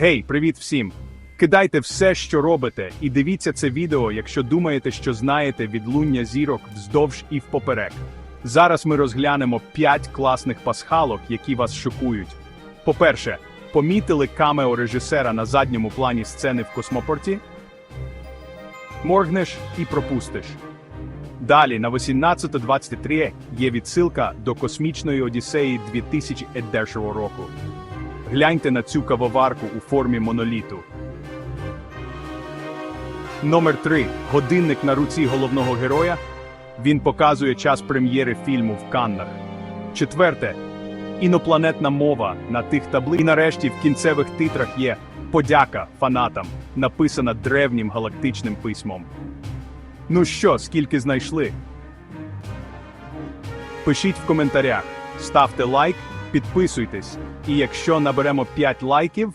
Гей, привіт всім! Кидайте все, що робите, і дивіться це відео, якщо думаєте, що знаєте відлуння зірок вздовж і впоперек. Зараз ми розглянемо 5 класних пасхалок, які вас шокують. По-перше, помітили камео режисера на задньому плані сцени в космопорті? Моргнеш і пропустиш. Далі на 18.23 є відсилка до космічної Одіссеї 2001 року. Гляньте на цю кавоварку у формі моноліту. Номер 3. Годинник на руці головного героя. Він показує час прем'єри фільму в Каннах. Четверте. Інопланетна мова на тих таблицях. І нарешті в кінцевих титрах є подяка фанатам, написана древнім галактичним письмом. Ну що, скільки знайшли? Пишіть в коментарях, ставте лайк, підписуйтесь. І якщо наберемо 5 лайків,